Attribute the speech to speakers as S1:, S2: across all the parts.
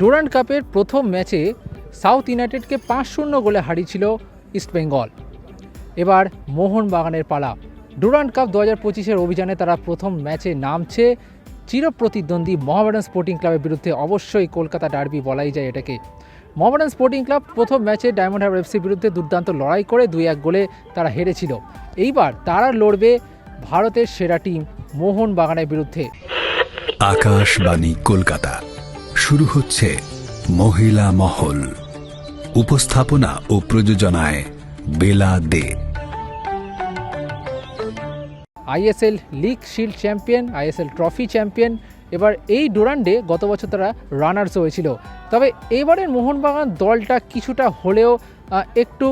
S1: Durand কাপের প্রথম ম্যাচে সাউথ ইউনাইটেডকে পাঁচ শূন্য গোলে হারিয়েছিল ইস্টবেঙ্গল এবার মোহনবাগানের পালা। ডুরান্ড কাপ দু হাজার পঁচিশের অভিযানে তারা প্রথম ম্যাচে নামছে। চিরপ্রতিদ্বন্দ্বী মোহামেডান স্পোর্টিং ক্লাবের বিরুদ্ধে অবশ্যই কলকাতা ডার্বি বলাই যায় এটাকে। মোহামেডান স্পোর্টিং ক্লাব প্রথম ম্যাচে ডায়মন্ড হারবার এফসির বিরুদ্ধে দুর্দান্ত লড়াই করে দুই এক গোলে তারা হেরেছিল। এইবার তারা লড়বে ভারতের সেরা টিম মোহনবাগানের বিরুদ্ধে।
S2: আকাশবাণী কলকাতা। শুরু হচ্ছে মহিলা মহল। উপস্থাপনা ও প্রযোজনায় Bela De.
S1: ISL league shield champion, ISL trophy champion, এবার এই ডোরান্ডে গত বছর তারা রানার্স হয়েছিল। তবে এবারের মোহনবাগান দলটা কিছুটা হলেও একটু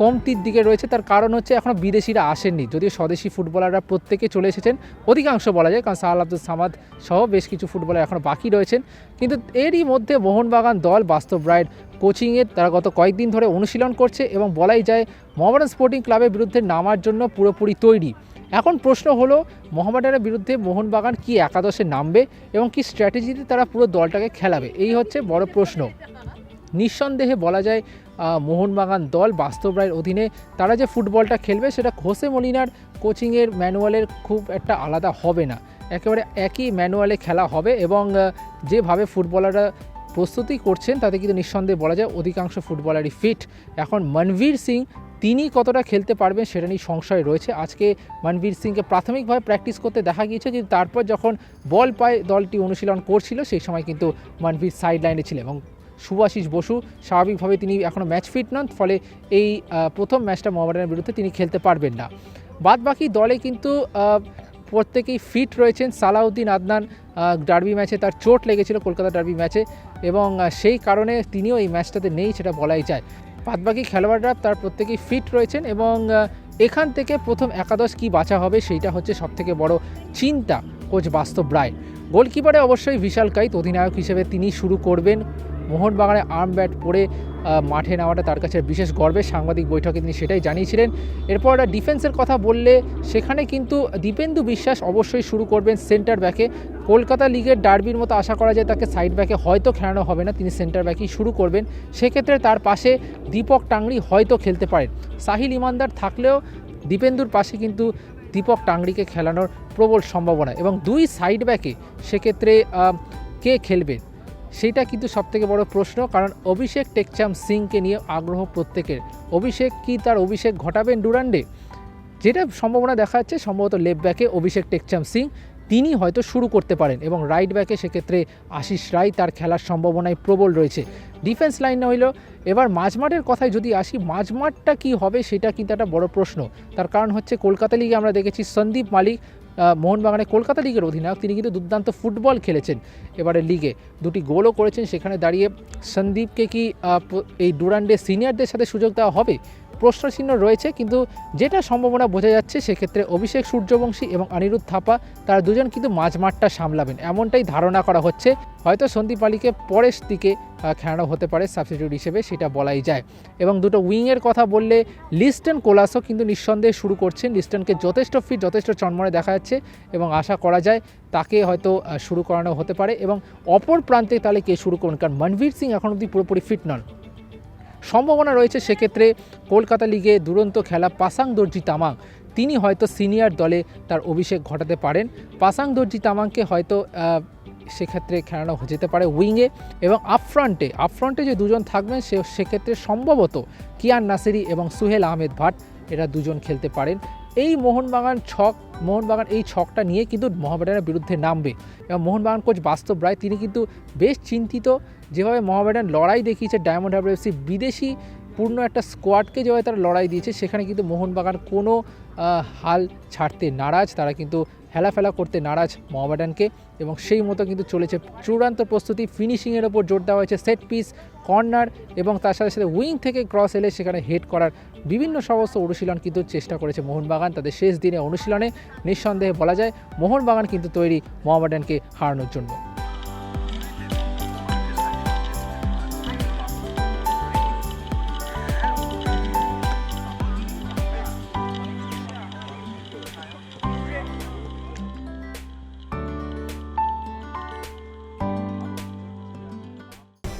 S1: কমতির দিকে রয়েছে। তার কারণ হচ্ছে এখনও বিদেশিরা আসেননি। যদিও স্বদেশি ফুটবলাররা প্রত্যেকে চলে এসেছেন। অধিকাংশ বলা যায়, কারণ সাহাল আব্দুল সামাদ সহ বেশ কিছু ফুটবলার এখনও বাকি রয়েছেন। কিন্তু এরই মধ্যে মোহনবাগান দল বাস্তব রায়ের কোচিংয়ে তারা গত কয়েকদিন ধরে অনুশীলন করছে এবং বলাই যায় মোহামেডান স্পোর্টিং ক্লাবের বিরুদ্ধে নামার জন্য পুরোপুরি তৈরি। এখন প্রশ্ন হলো মোহামেডানের বিরুদ্ধে মোহনবাগান কি একাদশে নামবে এবং কি স্ট্র্যাটেজিতে তারা পুরো দলটাকে খেলাবে? এই হচ্ছে বড় প্রশ্ন। নিঃসন্দেহে বলা যায় মোহনবাগান দল বাস্তব রায়ের অধীনে তারা যে ফুটবলটা খেলবে সেটা হোসে মলিনার কোচিংয়ের ম্যানুয়ালের খুব একটা আলাদা হবে না। একেবারে একই ম্যানুয়ালে খেলা হবে এবং যেভাবে ফুটবলাররা প্রস্তুতি করছেন তাতে কিন্তু নিঃসন্দেহে বলা যায় অধিকাংশ ফুটবলারই ফিট। এখন মনভীর সিং, তিনি কতটা খেলতে পারবেন সেটা নিয়ে সংশয় রয়েছে। আজকে মনভীর সিংকে প্রাথমিকভাবে প্র্যাকটিস করতে দেখা গিয়েছে, কিন্তু তারপর যখন বল পায় দলটি অনুশীলন করছিল, সেই সময় কিন্তু মনভীর সাইড লাইনে ছিল এবং সুভাশিস বসু, স্বাভাবিকভাবে তিনি এখনও ম্যাচ ফিট নন, ফলে এই প্রথম ম্যাচটা মোহামেডানের বিরুদ্ধে তিনি খেলতে পারবেন না। বাদ বাকি দলে কিন্তু প্রত্যেকেই ফিট রয়েছেন। সালাউদ্দিন আদনান ডার্বি ম্যাচে তার চোট লেগেছিল কলকাতা ডার্বি ম্যাচে এবং সেই কারণে তিনিও এই ম্যাচটাতে নেই সেটা বলাই যায়। বাদবাকি খেলোয়াড়রা তার প্রত্যেকেই ফিট রয়েছেন এবং এখান থেকে প্রথম একাদশ কি বাঁচা হবে সেইটা হচ্ছে সবথেকে বড় চিন্তা, কোচ বাস্তব রায়। গোলকিপারে অবশ্যই বিশাল কাইত, অধিনায়ক হিসেবে তিনি শুরু করবেন। মোহনবাগানে আর্ম ব্যাট পরে মাঠে নেওয়াটা তার কাছে বিশেষ গর্বের। সাংবাদিক বৈঠকে তিনি সেটাই জানিয়েছিলেন। এরপর ডিফেন্সের কথা বললে, সেখানে কিন্তু দীপেন্দু বিশ্বাস অবশ্যই শুরু করবেন সেন্টার ব্যাকে কলকাতা লিগের ডার্বির মতো আশা করা যায় তাকে সাইড ব্যাকে হয়তো খেলানো হবে না, তিনি সেন্টার ব্যাকেই শুরু করবেন। সেক্ষেত্রে তার পাশে দীপক টাংরি হয়তো খেলতে পারেন। সাহিল ইমানদার থাকলেও দীপেন্দুর পাশে কিন্তু দীপক টাংরিকে খেলানোর প্রবল সম্ভাবনা। এবং দুই সাইড ব্যাকে সেক্ষেত্রে কে খেলবে? সেইটা কিন্তু সবথেকে বড় প্রশ্ন, কারণ অভিষেক টেকচাম সিংকে নিয়ে আগ্রহ প্রত্যেকের। অভিষেক কি তার অভিষেক ঘটাবেন ডুরান্ডে? যেটা সম্ভাবনা দেখা যাচ্ছে সম্ভবত লেফট ব্যাকে অভিষেক টেকচাম সিং, তিনি হয়তো শুরু করতে পারেন এবং রাইট ব্যাকে সেক্ষেত্রে আশিস রায় তার খেলার সম্ভাবনায় প্রবল রয়েছে। ডিফেন্স লাইন না হইলেও, এবার মাঝমাঠের কথায় যদি আসি, মাঝমাঠটা কি হবে সেটা কিন্তু একটা বড় প্রশ্ন। তার কারণ হচ্ছে কলকাতা লিগে আমরা দেখেছি সন্দীপ মালিক আহ, মোহনবাগানের কলকাতা লিগের অধিনায়ক। তিনি কিন্তু দুর্দান্ত ফুটবল খেলেছেন এবারে লিগে। দুটি গোলও করেছেন। সেখানে দাঁড়িয়ে সন্দীপকে কি এই ডুরান্ডে সিনিয়রদের সাথে সুযোগ দেওয়া হবে? প্রশ্নচিহ্ন রয়েছে, কিন্তু যেটা সম্ভাবনা বোঝা যাচ্ছে সেক্ষেত্রে অভিষেক সূর্যবংশী এবং অনিরুদ্ধ থাপা তারা দুজন কিন্তু মাঝমাঠটা সামলাবেন। এমনটাই ধারণা করা হচ্ছে। হয়তো সন্দীপ আলীকে পরের দিকে খেলানো হতে পারে সাবস্টিটিউট হিসেবে, সেটা বলাই যায়। এবং দুটো উইংয়ের কথা বললে লিস্টন কোলাসও কিন্তু নিঃসন্দেহে শুরু করছেন। লিস্টনকে যথেষ্ট ফিট যথেষ্ট চন্মনে দেখা যাচ্ছে এবং আশা করা যায় তাকে হয়তো শুরু করানো হতে পারে। এবং অপর প্রান্তে তাহলে কে শুরু করুন কারণ মনভীর সিং এখন অবধি পুরোপুরি ফিট নন। সম্ভাবনা রয়েছে সেক্ষেত্রে কলকাতা লিগে দুরন্ত খেলা পাসাং দর্জি তামাং। তিনি হয়তো সিনিয়র দলে তার অভিষেক ঘটাতে পারেন। পাসাং দর্জি তামাংকে হয়তো সেক্ষেত্রে খেলানো যেতে পারে উইংয়ে এবং আপফ্রন্টে আপফ্রন্টে যে দুজন থাকবেন, সে, সেক্ষেত্রে সম্ভবত কিয়ান নাসিরি এবং সুহেল আহমেদ ভাট এরা দুজন খেলতে পারেন। এই মোহনবাগান ছক, মোহনবাগান এই ছকটা নিয়ে কিন্তু মোহামেডানের বিরুদ্ধে নামবে। এবং মোহনবাগান কোচ বাস্তব রায়, তিনি কিন্তু বেশ চিন্তিত, যেভাবে মোহামেডান লড়াই দেখিয়েছে ডায়মন্ড হারবার বিদেশি পূর্ণ একটা স্কোয়াডকে যেভাবে তারা লড়াই দিয়েছে, সেখানে কিন্তু মোহনবাগান কোনো হাল ছাড়তে নারাজ। তারা কিন্তু হেলাফেলা করতে নারাজ মোহামেডানকে এবং সেই মতো কিন্তু চলেছে চূড়ান্ত প্রস্তুতি। ফিনিশিংয়ের ওপর জোর দেওয়া হয়েছে সেট পিস কর্নার এবং তার সাথে সাথে উইং থেকে ক্রস এলে সেখানে হেড করার বিভিন্ন সমস্ত অনুশীলন কিন্তু চেষ্টা করেছে মোহনবাগান। তাদের শেষ দিনে অনুশীলনে নিঃসন্দেহে বলা যায় মোহনবাগান কিন্তু তৈরি মোহামেডানকে হারানোর জন্য।